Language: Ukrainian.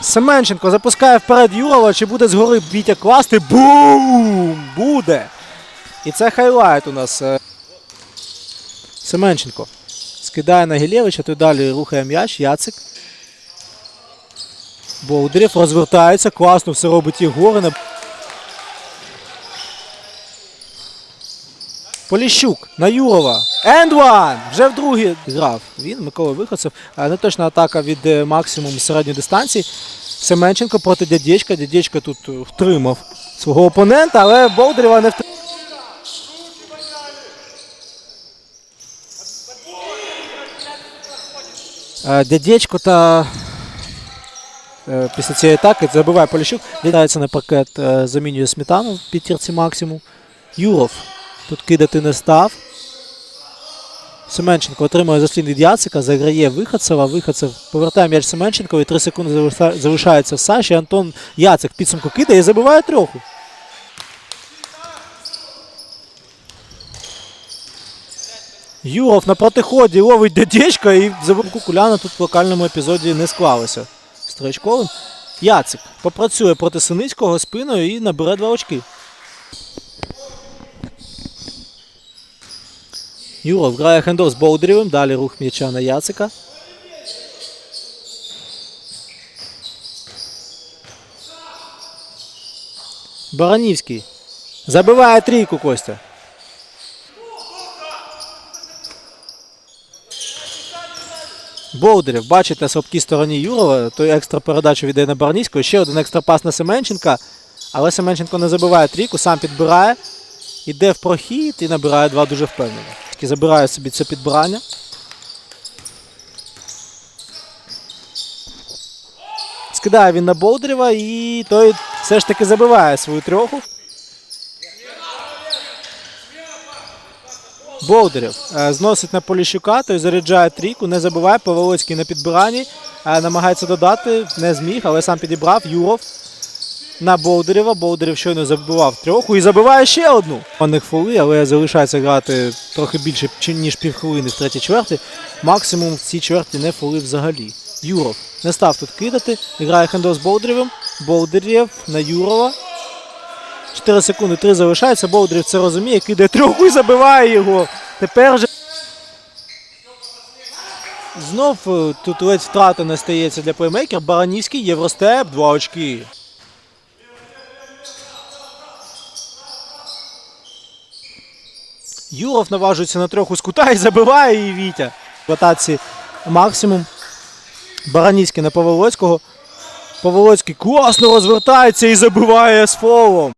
Семенченко запускає вперед Юрова. Чи буде згори Вітя класти? Бум! Буде! І це хайлайт у нас. е. Семенченко. Скидає на Гілєвича, той далі рухає м'яч. Яцик. Болдрів розвертається. Класно все робить Єгорина. Поліщук на Юрова. Енд ван! Вже вдруге грав. Він, Микола Виходцев. А, Неточна атака від е, максимум середньої дистанції. Семенченко проти дядєчка. Дядєчка тут е, втримав свого опонента, але Болдирєва не втримав. Дядєчко та е, після цієї атаки забиває Поліщук. Віддається на паркет, е, замінює сметану в п'ятірці максимум. Юров тут кидати не став. Семенченко отримує заслін від Яцика, заграє Виходцева. Виходцев повертає м'яч Семенченко і 3 секунди залишається в Саші. Антон Яцик підсумку кидає і забиває трьоху. Юров на протиході ловить дядечка і забив Кукуляна тут в локальному епізоді не склалося. з Троєчковим. Яцик попрацює проти Синицького спиною і набере два очки. Юров грає хендов з Болдирєвим, далі рух м'яча на Яцика. Баранівський. Забиває трійку Костя. Болдирів, бачите, на слабкій стороні Юрова, той екстра передачу віддає на Баранівського, ще один екстра пас на Семенченка, але Семенченко не забиває трійку, сам підбирає, іде в прохід і набирає два дуже впевнено. Таки Забирає собі це підбирання. Скидає він на Болдирєва і той все ж таки забиває свою трьоху. Болдирєв е, зносить на Поліщука, той заряджає трійку, не забиває. Поволоцький на підбиранні. е, Намагається додати, не зміг, але сам підібрав. Юров на Болдирєва. Болдирєв щойно забивав трьоху і забиває ще одну. Паних фоли, але залишається грати трохи більше, ніж півхвилини в третій чверті. Максимум в цій чверті не фоли взагалі. Юров не став тут кидати. Грає хендов з Болдирєвим. Болдирєв на Юрова. 4 секунди, 3 залишається. Болдирів це розуміє, кидає трьоху і забиває його. Тепер же. Знов е, тут ледь втрата не стається для плеймейкера. Баранівський, Євростеп, 2 очки. Юров наважується на трьох з кута і забиває її Вітя. В атаці максимум. Бараніський на Поволоцького. Поволоцький класно розвертається і забиває з фолом.